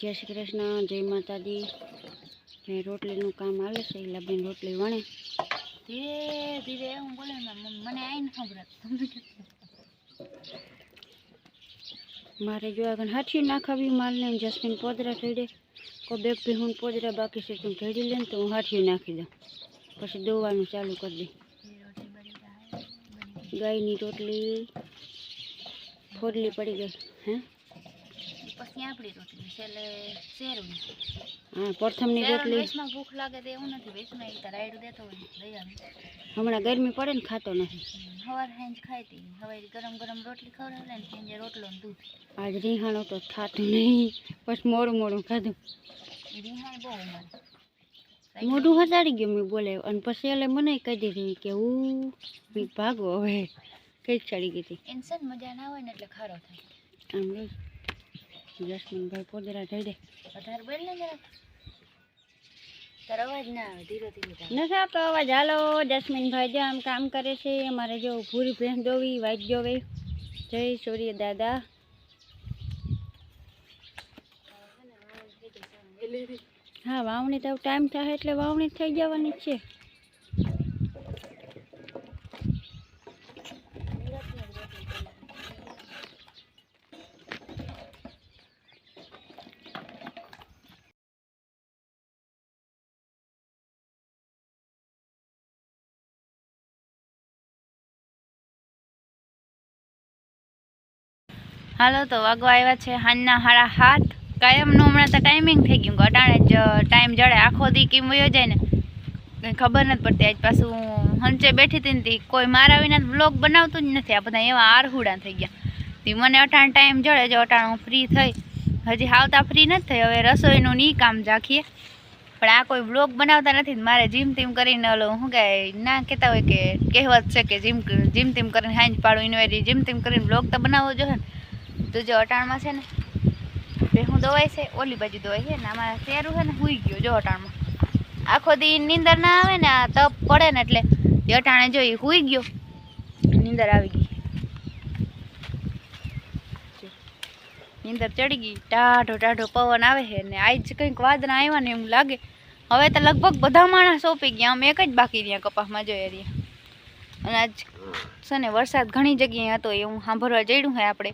જય શ્રી કૃષ્ણ જય માતાજી. મેં રોટલીનું કામ આવે છે લાબેન રોટલી વણે. ધીરે ધીરે હું બોલે મને આઈને ખબર. મારે જો આગળ હાથી નાખાવી માલને ને જસ્મીન પોદરા થઈ કોઈ કો બેગ ભી હું પોદરા બાકી છે તું ઢેડી લે ને તો હું હાથી નાખી દઉં. પછી દોવાનું ચાલુ કરી દઉં ગાયની રોટલી ફોડલી પડી ગઈ હે? પછી આપણી રોટલી છેલ્લે શેરવી પ્રથમની રોટલી ભૂખ લાગે તો એવું નથી વેસમાં એ રાયડું દેતો હોય લઈ આવે. હમણાં ગરમી પડે ને ખાતો નથી. સવાર સાંજ ખાઈ હતી હવે ગરમ ગરમ રોટલી ખવડાવે ને સાંજે રોટલો ને દૂધ. આજ રીહાણો તો ખાતું નહીં. પછી મોડું મોડું ખાધું. રીહાણ બહુ અમારે. મોઢું હટાડી ગયું મેં બોલે અને પછી એટલે મને કહી દીધી કે હું ભાગો હવે. કઈ ચડી ગઈ હતી. એને મજા ના હોય ને એટલે ખારો થાય. આમ જસમીનભાઈ પોદરા થઈ દે વધારે બોલ ને જરાક અવાજ ના આવે ધીરે ધીરે નથી આપતો અવાજ. હાલો જસ્મીનભાઈ જે આમ કામ કરે છે. અમારે જો ભૂરી ભેંસ દોવી વાઈટ જોવે. જય સૂર્ય દાદા. હા વાવણી તો ટાઈમ થાય એટલે વાવણી થઈ જવાની છે. હાલો, તો વાગવા આવ્યા છે હાંજના હાડા હાથ. કાયમનું હમણાં તો ટાઈમિંગ થઈ ગયું. અટાણે જ ટાઈમ જડે. આખો દી કેમ વયો જાય ને? કંઈ ખબર નથી પડતી. આજ પાછું હંચે બેઠી હતી ને કોઈ મારા વિના વ્લોગ બનાવતું જ નથી. આ બધા એવા આરહુડા થઈ ગયા. તી મને અટાણ ટાઈમ જડે. જો અટાણ હું ફ્રી થઈ. હજી હાવતા ફ્રી નથી થઈ હવે રસોઈનું નહીં કામ રાખીએ. પણ આ કોઈ વ્લોગ બનાવતા નથી મારે જીમ તીમ કરીને ઓલો શું કહે ના કહેતા હોય કે કહેવત છે કે જીમ જીમ તીમ કરીને હાંજ પાડું ઇન્વાયરી જીમ તીમ કરીને બ્લોગ તો બનાવવો જોઈએ ને. તો જો અટાણમાં છે ને, બે હું દવાઈ છે, ઓલી બાજુ દવાઈ છે ને, આમાં શેરું છે ને, હુઈ ગયો જો અટાણમાં. આખો દી નીંદર ના આવે ને, આ તપ પડે ને એટલે એ અટાણે જો એ હુઈ ગયો, નીંદર આવી ગઈ. નીંદર ચડી ગઈ, ટાઢો ટાઢો પવન આવે છે ને, આજ કંઈક વાદળા આવ્યા ને એવું લાગે. હવે તો લગભગ બધા માણસ સોંપી ગયા અમે એક જ બાકી રહ્યા કપાસમાં જોઈએ રહ્યા. અને આજ છે ને, વરસાદ ઘણી જગ્યાએ હતો એ હું સાંભળવા જઈડું હોય આપણે.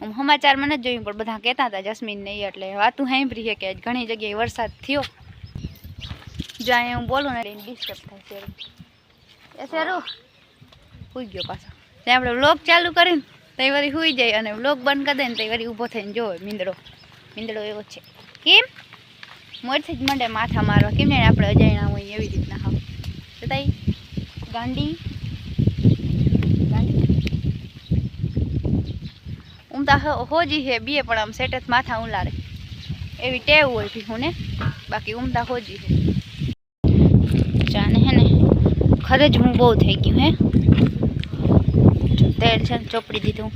હું સમાચારમાં નથી જોયું, પણ બધા કહેતા હતા, જસ્મીન નહીં એટલે. વાતું સાંભળી છે કે ઘણી જગ્યાએ વરસાદ થયો. જો અહીંયા હું બોલું ને ડિસ્ટર્બ થાય શેરું એ શેરું? સુઈ ગયો પાછો. ત્યાં આપણે વ્લોગ ચાલુ કરીને તઈ વળી સુઈ જાય અને વ્લોગ બંધ કરી દે ને, તઈ વળી ઊભો થઈને જોવે મીંદડો. મીંદડો એવો છે. કેમ? મોરથી જ મંડે માથા મારવા કેમ ને આપણે અજાણ્યા હોય એવી રીતના હા તો તઈ ગાંડી ઉમતા હોજી હે બીએ પણ આમ સેટ જ માથા ઉલાડે એવી ટેવ હોય ભીહું ને બાકી ઉમદા હોજી હે. જાને હે ને ખરે જ હું બહુ થઈ ગયું હે. તેલ છે ચોપડી દીધું.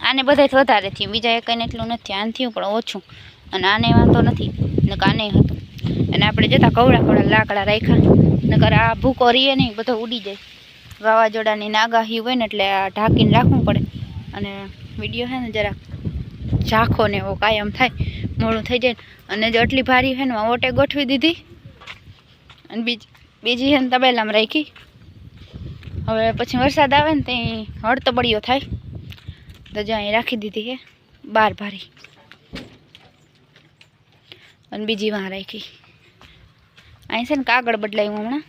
આને બધાય વધારે થયું, બીજા એક એટલું નથી, આને થયું પણ ઓછું. અને આને વાંધો નથી ને કાને હતું. અને આપણે જતા કવડા કવડા લાકડા રાખ્યા, નકર આ ભૂકો રીએ નહીં, બધો ઉડી જાય. વાવાઝોડાની નાગાહી હોય ને એટલે આ ઢાંકીને રાખવું પડે. અને વીડિયો છે ને જરાક ઝાંખો ને એવો કાયમ થાય, મોડું થઈ જાય અને જો આટલી ભારી છે ને ઓટે ગોઠવી દીધી. અને બીજી બીજી છે ને તબેલામાં રાખી. હવે પછી વરસાદ આવે ને ત્યાં હળતબડીઓ થાય. તો જો અહીં રાખી દીધી છે બાર ભારી. અને બીજી વાં રાખી. અહીં છે ને કાગળ બદલાયું હમણાં.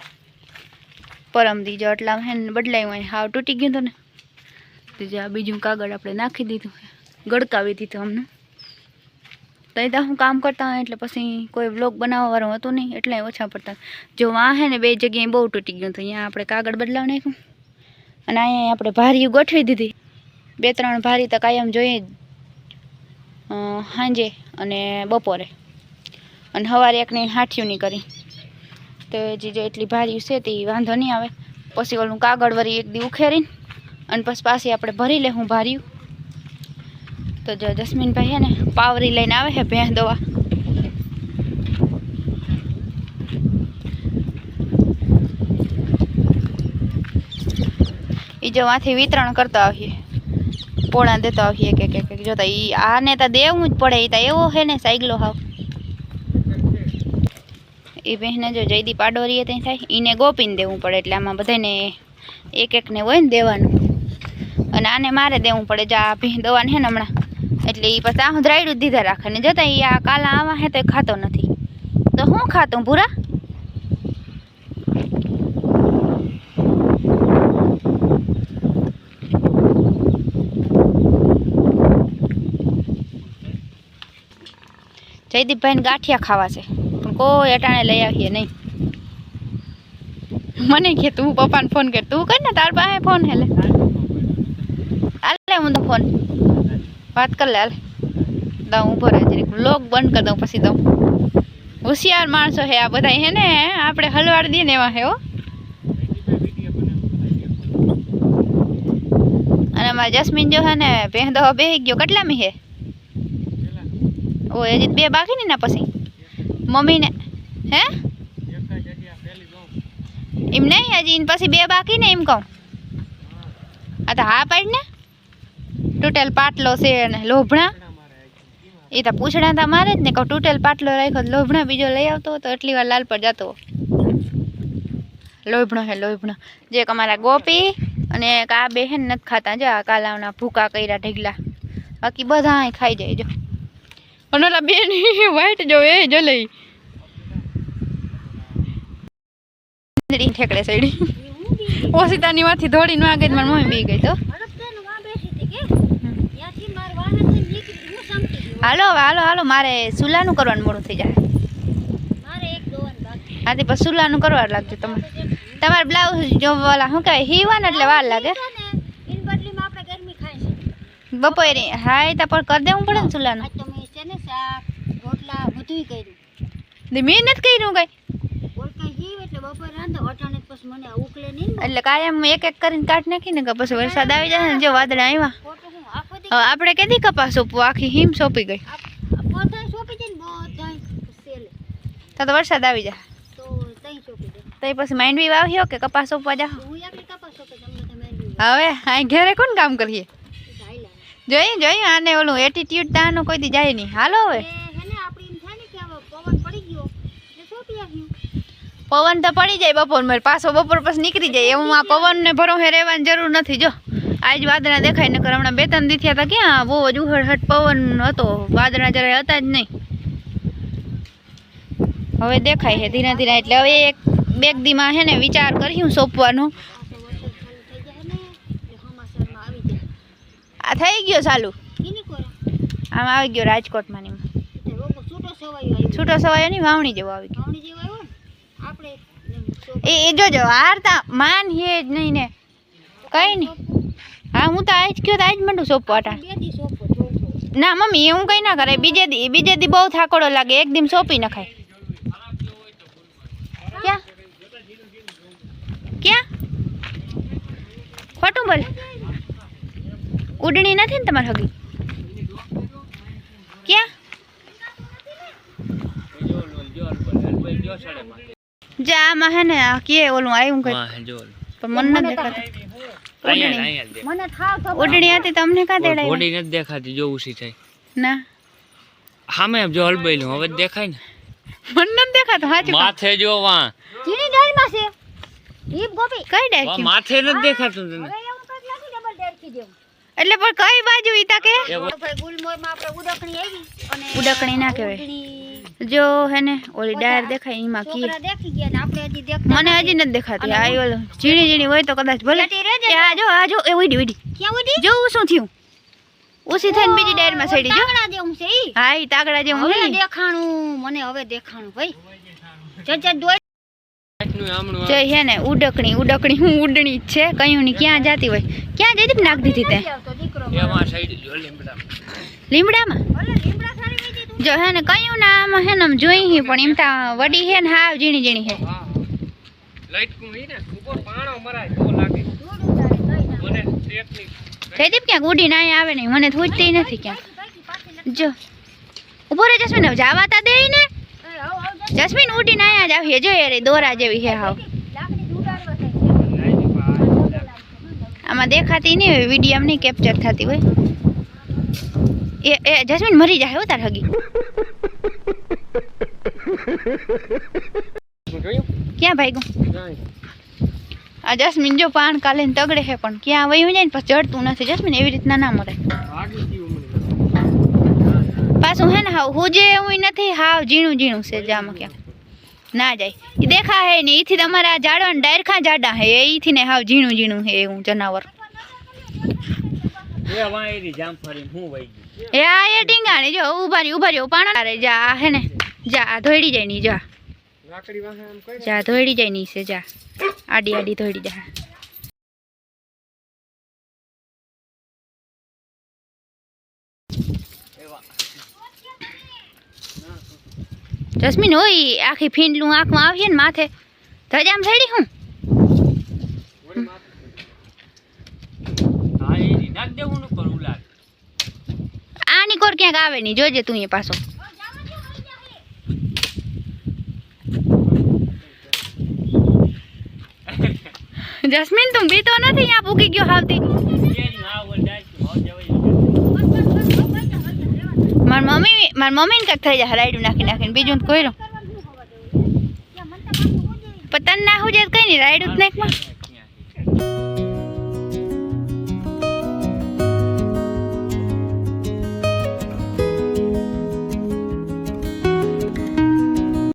પરમદી જો એટલા હે ને બદલાયું, અહીં હાવ તૂટી ગયું હતું ને. જે આ બીજું કાગળ આપણે નાખી દીધું ગળકાવી દીધું અમને. તો ત્યાં હું કામ કરતા હોય એટલે પછી કોઈ વ્લોગ બનાવવાવાળું હતું નહીં, એટલે ઓછા પડતા. જો વાં હે ને બે જગ્યાએ બહુ તૂટી ગયું હતું, અહીંયા આપણે કાગળ બદલાવ નાખ્યું. અને અહીંયા આપણે ભારીયું ગોઠવી દીધી. બે ત્રણ ભારી તો કાયમ જોઈએ સાંજે અને બપોરે. અને સવારે એકને નહીં કરી. તો જો એટલી ભારી છે તે વાંધો નહીં આવે. પછી ઓલું કાગળ વળી એક દી ઉખેરીને અને પછી પાછી આપણે ભરી લે, હું ભાર્યું તો જો જસ્મીનભાઈ હે ને પાવરી લઈને આવે છે ભેંસ દવા. એ જો વાંથી વિતરણ કરતા આવીએ. પોણા દેતા આવીએ કે કે જોતા ઈ આને તો દેવું જ પડે, ઈ તો એવો હે ને સાયગલો હાવ. એ બહેને જો જયદી પાડોરીએ ત્યાં થાય, ઈને ગોપીને દેવું પડે, એટલે આમાં બધાને એક, એકને હોય ને દેવાનું. અને આને મારે દેવું પડે. જો આ ભી દવાને હે ને હમણાં. એટલે એ પછી આ દ્રાયડું દીધા રાખે. ને જતા એ આ કાલા આવા હે તો ખાતો નથી. તો હું ખાતું પૂરા જયદીપભાઈને ગાંઠિયા ખાવા છે. પણ કોઈ અટાણે લઈ આવીએ નહીં. મને કે તું પપ્પાને ફોન કર. તું કર ને તાર પાસે ફોન હેલે. હાલ લે હું તો ફોન વાત કર લે હાલ દઉં ઊભો રહે જરીક લોક બંધ કરી દઉં પછી દઉં હોશિયાર માણસો હે આ બધા હે ને આપણે હલવાડી દઈએ ને એવા હે હો અને અમારા જસ્મીન જો હે ને પહેંદો બેહી ગયો કેટલામી હે ઓ હજી બે બાકી ને ના પછી મમ્મીને હે એમ નહીં હજી ઈને પછી બે બાકી ને એમ કહું આ તો હા પાડ ને તૂટેલ પાટલો છે ને લોભણા. એ તો પૂછડા તા મારે જ ને, કહું તૂટેલ પાટલો રાખ્યો લોભણા બીજો લઈ આવતો તો એટલી વાર લાલ પર જતો લોભણો હે લોભણો. જે અમારા ગોપી અને એક આ બે નથી ખાતા, જો આ કાલાવના ભૂકા કર્યા ઢીગલા. બાકી બધા ખાઈ જાય, જો. અને બેન વાઈટ જો, એ જો લઈ. ઠેકડે સાઈડ ઓસિતાની માંથી દોડીને વાગે જ મારી મમ્મી બી ગઈ તો. હાલો હાલો હાલો મારે સુલાનું કરવાનું મોડું થઈ જાય. આથી પછી સુલાનું કરવા લાગજો તમારે. તમારે બ્લાઉઝ જો ઓલા શું કહેવાય? હીવા ને એટલે વાર લાગે. બપોરે હા એ તો પણ કરી દેવું પડે ને સુલાનું મેં નથી કર્યું કઈ. એટલે કાયમ એક એક કરીને કાઢ નાખી ને પછી વરસાદ આવી જાય ને જો વાદળા આવ્યા આપણે કેદી કપાસ સોંપવું? આખી હિમ સોંપી ગઈ. તો તો વરસાદ આવી જાય. તો પછી માંડવી વાવ્યો કે કપાસ સોંપવા જા હવે અહીં ઘરે કોણ કામ કરીએ? જોઈએ જોઈએ આને ઓલું એટીટ્યુડ તાનું કોઈ દી જાય નહીં. હાલો હવે. પવન તો પડી જાય બપોર મારે. પાછો બપોર પછી નીકળી જાય. એવું આ પવનને ભરોહે રહેવાની જરૂર નથી જો. આજ વાદળા દેખાય નકર હમણાં બે ત્રણ દી હતા ક્યાં? બહુ જ ઉહળહટ પવન હતો. વાદળા જરાય હતા જ નહીં. હવે દેખાય છે ધીરે ધીરે. એટલે હવે એક બેગ દીમાં છે ને વિચાર કર્યું સોંપવાનું. આ થઈ ગયો ચાલુ. આમ આવી ગયો રાજકોટમાં છૂટો સવાયો નહીં વાવણી જેવો આવી ગયો. એ એ જોજો હારતા માન હે જ નહીં ને કઈ નહીં હા હું તો આજ કયો તો આજ મંડું અટાણ ના મમ્મી એવું કંઈ ના કરે બીજે દી બીજે દી બહુ થાકોડો લાગે એક દિન સોંપી નખાય ક્યાં ક્યાં ખોટું બોલ ઉડણી નથી ને તમારે હગી ક્યાં જે આમાં હે ને આ કે ઓલું આવ્યું કઈ પણ મને નથી દેખાતું ઉડણી ઉડણી હતી તમને કાં તેડાવી ઘોડી નથી દેખાતી જો ઉસી થાય ના. સામે જો હલબેલું હવે દેખાય ને. મને નથી દેખાતું સાચું કહું. માથે જો વાં. ચીની ડાળમાં છે. ઈ ગોપી. કઈ વાં ડાયકી માથે નથી દેખાતું તને. હવે એવું કંઈક નથી ડબલ ડેરકી જેવું. એટલે પણ કઈ બાજુ ઈ તા કે? એ વ- ભાઈ ગુલમોરમાં આપણે ઉડકણી આવી. અને ઉડકણી ના કહેવાય. જો હે ને ઓલી ડાયર દેખાય એમાં કી દેખી ગયા ને આપણે હજી દેખતા મને હજી નથી દેખાતી. આ ઓલો ઝીણી ઝીણી હોય તો કદાચ ભલે. જતી આ જો આ જો એ ઉડી ઉડી. ક્યાં ઉડી? જો શું થયું? ઉસી થઈને બીજી ડાયરમાં સડી જો. તાગડા જેવું છે ઈ. હા ઈ તાકડા જેવું હવે દેખાણું મને હવે દેખાણું ભાઈ. હે ને ઉડકણી ઉડકણી હું ઉડણી જ છે. કયું ની ક્યાં જાતી હોય? ક્યાં જઈ નાખ દીધી તે? જો લીમડામાં. જો હે ને કયું નામ આમાં હે ને જોઈ હી પણ એમ તા વડી હે ને હાવ ઝીણી ઝીણી હે. લાઈટ કું હી ને ઉપર પાણો મરાય તો લાગે. મને ટેકનિક જયદીપ ક્યાંક ઉડીને અહીંયા આવે નહીં મને થૂજતી નથી ક્યાંક. જો. ઊભો રે જસ્મીન હવે જાવા તા દે ને. જસ્મીન ઉડીને અહીંયા જ આવીએ. જો યાર દોરા જેવી હે હાવ. આમાં દેખાતી નહીં હોય વીડિયો નહીં કેપ્ચર થતી હોય. એ એ જસ્મીન મરી જાય હો તાર હગી. જોયું ક્યાં ભાઈ જાય આ જસ્મીન જો પાન કાલે ને તગડે છે પણ ક્યાં વયું જાય ને પછી ચડતું નથી. જસ્મીન એવી રીતના ના મરે. આગી ગયું મને પાછું હે ને હાવ હુજે એવું નથી, હાવ ઝીણું ઝીણું છે જામાં ક્યાં. ના જાય. એ દેખા હે ને એથી તમારા જાડવા ને ડાયરખા જાડા હે. એથી ને હાવ ઝીણું ઝીણું હે એવું જનાવર. એ વાયરી જામફળી હું વઈ એ આ એ ટીંગાણી જો ઊભા રહી ઊભા રહી પાણા રે જા હે ને જા આ ધોઈડી જાય ની જા. લાકડી વાહે આમ કઈ જા ધોઈડી જાય ની છે જા. આડી આડી ધોઈડી જા જસ્મીન હોય આખી ફીંડલું આંખમાં આવીએ ને માથે. ધજામ થડી હું? નાખ દેવું નું કરું લાગે આ નિકોર ક્યાંક આવે નહીં જોજે તું એ પાછો. જસ્મીન તું બીતો નથી? અહીંયા પૂકી ગયો હાવતી એની આ ઓલ ડાયસ હોજ જવાય મારી મમ્મી મારી મમ્મીને કંઈક થઈ જાય રાઈડું નાખી નાખીને. બીજું કોઈ પણ ના હું જાય કઈ નહીં રાઈડું જ નાખમાં